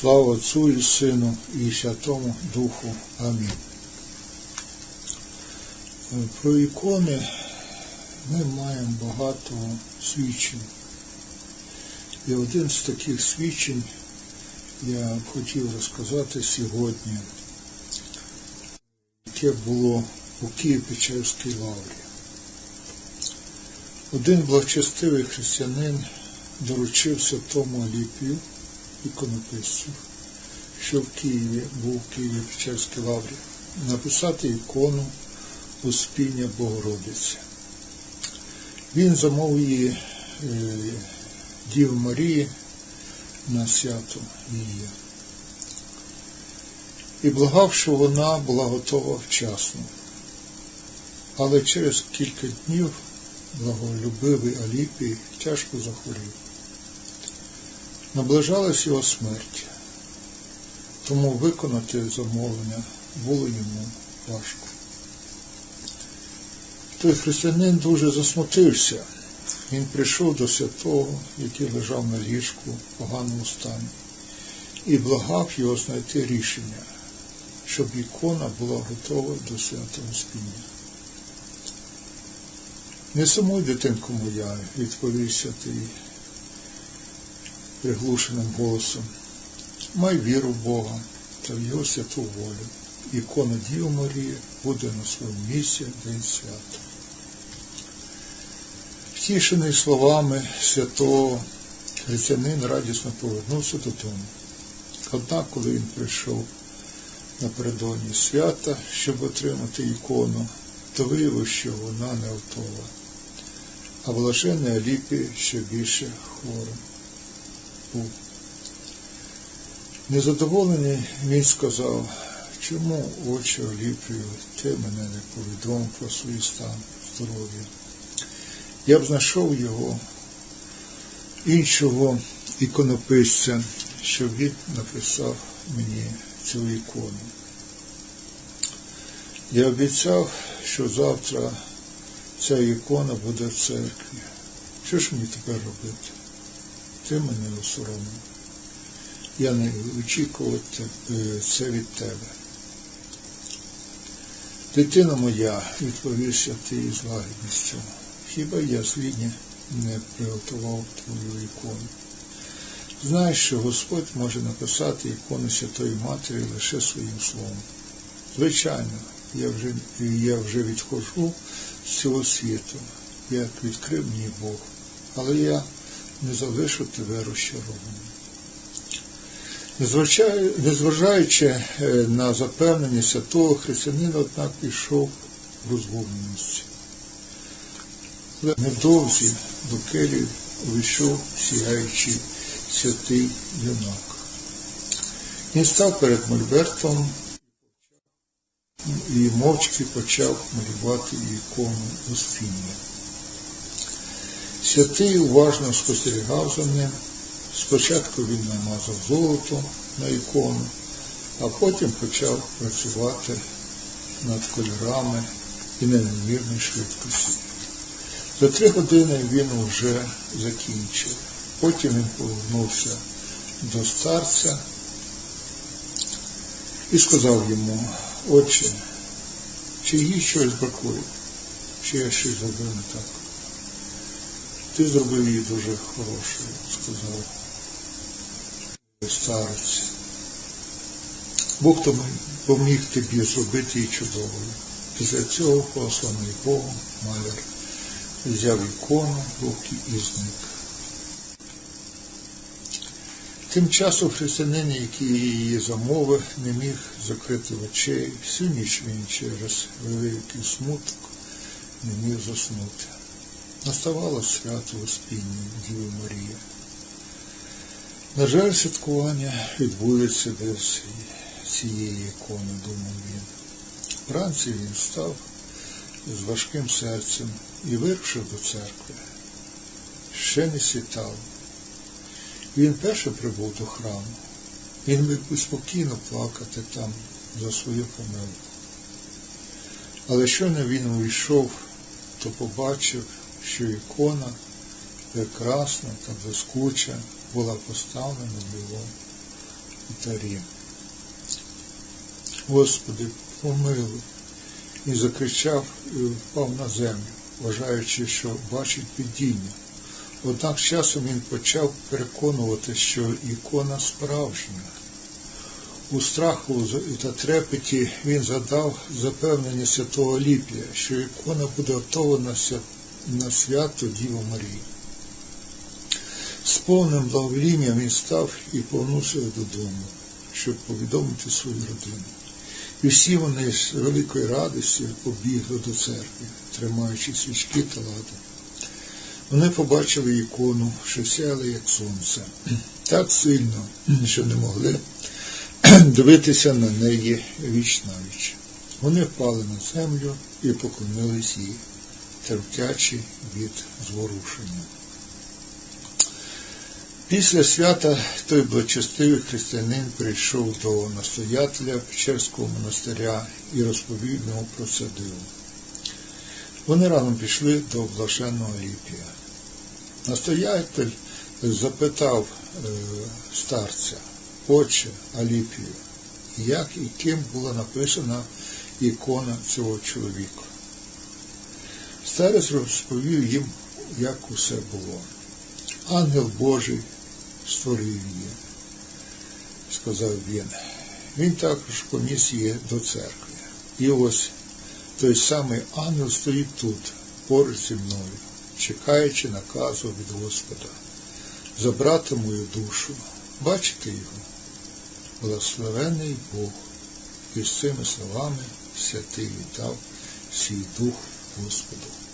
Слава Отцу і Сину і Святому Духу. Амінь. Про ікони ми маємо багато свідчень. І один з таких свідчень я хотів розказати сьогодні, яке було у Києво-Печерській лаврі. Один благочестивий християнин доручив святому Аліпію, іконописцю, що в Києві був в Києві Печерській лаврі, написати ікону Успіння Богородиці. Він замовив її е, Діву Марії на свято її. І благав, що вона була готова вчасно. Але через кілька днів благолюбивий Аліпій тяжко захворів. Наближалась його смерть, тому виконати замовлення було йому важко. Той християнин дуже засмутився. Він прийшов до святого, який лежав на ліжку в поганому стані, і благав його знайти рішення, щоб ікона була готова до святого спіння. Не сумуй, дитинку моя, відповів святий приглушеним голосом. Май віру в Бога та в Його святу волю. Ікона Діви Марії буде на своєму місці День свята. Втішений словами святого християнин радісно повернувся додому. Однак, коли він прийшов напередодні свята, щоб отримати ікону, то виявив, що вона не готова, а блаженний Аліпі ще більше хворим був. Незадоволений він сказав, чому очі Оліпію, ти мене не повідомив про свій стан здоров'я. Я б знайшов його іншого іконописця, щоб він написав мені цю ікону. Я обіцяв, що завтра ця ікона буде в церкві. Що ж мені тепер робити? Ти мене осоромив. Я не очікував це від тебе. Дитина моя, відповівся ти із лагідністю. Хіба я злідні не приготував твою ікону? Знаєш, що Господь може написати ікону Святої Матері лише своїм словом. Звичайно, я вже я вже відходжу з цього світу, як відкрив мені Бог, але я не залишу тебе розчарованим. Незважаючи на запевнення святого християнин, однак пішов в розгубленості. Невдовзі до келі увійшов сіяючий святий юнак. Він став перед Мольбертом і мовчки почав малювати ікону Успіння. Святий уважно спостерігав за ним. Спочатку він намазав золото на ікону, а потім почав працювати над кольорами і на швидкості. За три години він вже закінчив. Потім він повернувся до старця і сказав йому, отче, чи їй щось бракує, чи я щось зробив не так. Ти зробив її дуже хорошою, сказав старець. Бог тобі поміг тобі зробити її чудовою. Після цього посланий Богом маляр взяв ікону в руки і зник. Тим часом християнин, який її замовив, не міг закрити очей. Всю ніч він через великий смуток не міг заснути. Наставало свято Успіння Діви Марії. На жаль, святкування відбудеться без цієї ікони, думав він. Вранці він встав з важким серцем і вирушив до церкви. Ще не світав. Він перше прибув до храму. Він міг спокійно плакати там за свою помилку. Але щойно він увійшов, то побачив, що ікона прекрасна та блискуча була поставлена в його вівтарі. Господи, помилуй. І закричав і впав на землю, вважаючи, що бачить видіння. Однак часом він почав переконувати, що ікона справжня. У страху та трепеті він задав запевнення святого Ліпія, що ікона буде готова на свято Діви Марії. З повним благовінням він став і повернувся додому, щоб повідомити свою родину. І всі вони з великої радості побігли до церкви, тримаючи свічки та лади. Вони побачили ікону, що сяяла, як сонце, так сильно, що не могли дивитися на неї віч навіч. Вони впали на землю і поклонились їй, тремтячи від зворушення. Після свята той благочестивий християнин прийшов до настоятеля Печерського монастиря і розповів йому про це диво. Вони разом пішли до блаженного Ліпія. Настоятель запитав е, старця, отче Аліпію, як і ким була написана ікона цього чоловіка. Старець розповів їм, як усе було. Ангел Божий створив її, сказав він. Він також поніс її до церкви. І ось той самий ангел стоїть тут, поруч зі мною, чекаючи наказу від Господа, забрати мою душу. Бачите його? Благословений Бог. І з цими словами святий віддав свій дух Cúspido.